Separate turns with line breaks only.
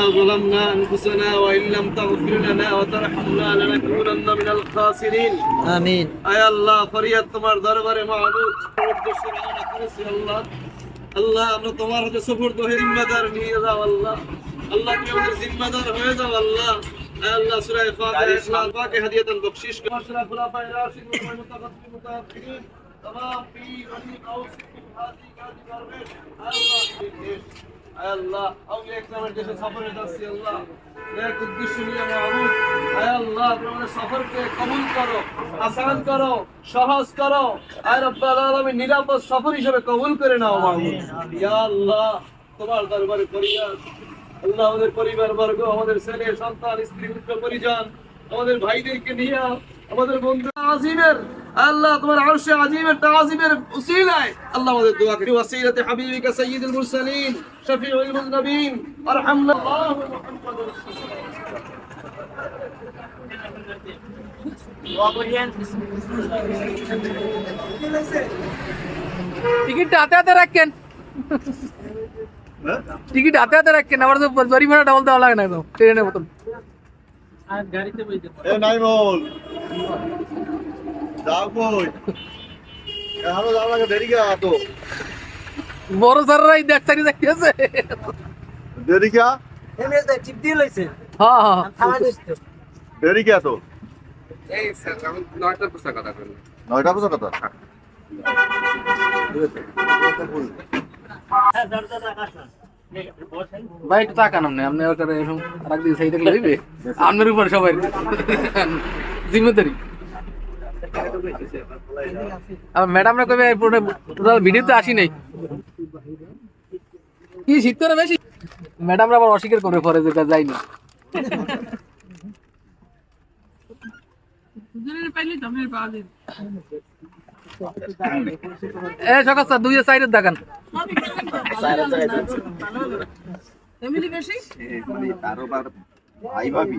ظلمنا أنفسنا وإن لم تغفر لنا وترحمنا لنكونن من الخاسرين.
آمين.
أي الله فريد تمر دربر معلوم ورد سرعان خلص يا الله. الله من تمر سفر دهر مدر ميزا والله. الله من يوم زم مدر ميزا والله. أي الله سرع فاتر إسلام باقي هدية بخشيش. ما شرع خلافة راشد ومتقدم متأخرين. تمام. في غني قوس في هذه قادي قربين الله. আল্লাহ সফরকে করো, আসান করো করো। নিরাপদ সফর হিসেবে কবুল করে নাও আল্লাহ, তোমার দরবারে ফরিয়াদ আল্লাহ, আমাদের পরিবার বর্গ আমাদের ছেলে, সন্তান, স্ত্রী, পুত্র, পরিজন, আমাদের ভাইদেরকে নিয়ে আমাদের বন্ধু আজিমের আল্লাহ তোমার আরশে আজিমের তাজিমের উসিলায় আল্লাহ আমাদের দোয়া করি ওয়াসিলাতে হাবিবিকা সাইয়্যিদুল মুরসালিন শফিউল মুজনবিন আরহামনা আল্লাহু মুহাম্মাদুর রাসূলুল্লাহ
টিকিটটা হাতে হাতে রাখেন। টিকিট হাতে হাতে রাখেন আমার তো জরিমানা ডাবল দেওয়া লাগে না তো ট্রেনের মতন।
এ নাইমল যাও কই এখনও যাও লাগে দেরি কে তো
বড় স্যাররাই
দিয়ে লইছে।
হ্যাঁ হ্যাঁ।
তো।
এই স্যার আমি কথা বলি
তাকান আপনি। আপনি ওর করে এরকম রাখ দিয়ে সেই দেখলে আপনার উপর সবাই। জিম্মেদারি। আর ম্যাডামরা কবে পুরো টোটাল ভিডিওতে আসি নাই। কি শীত করে বেশি? ম্যাডামরা আবার অস্বীকার করে পরে যে যাইনি এ সকাল স্যার দুই সাইডের দেখান।
কারোবার ভাই ভাবি।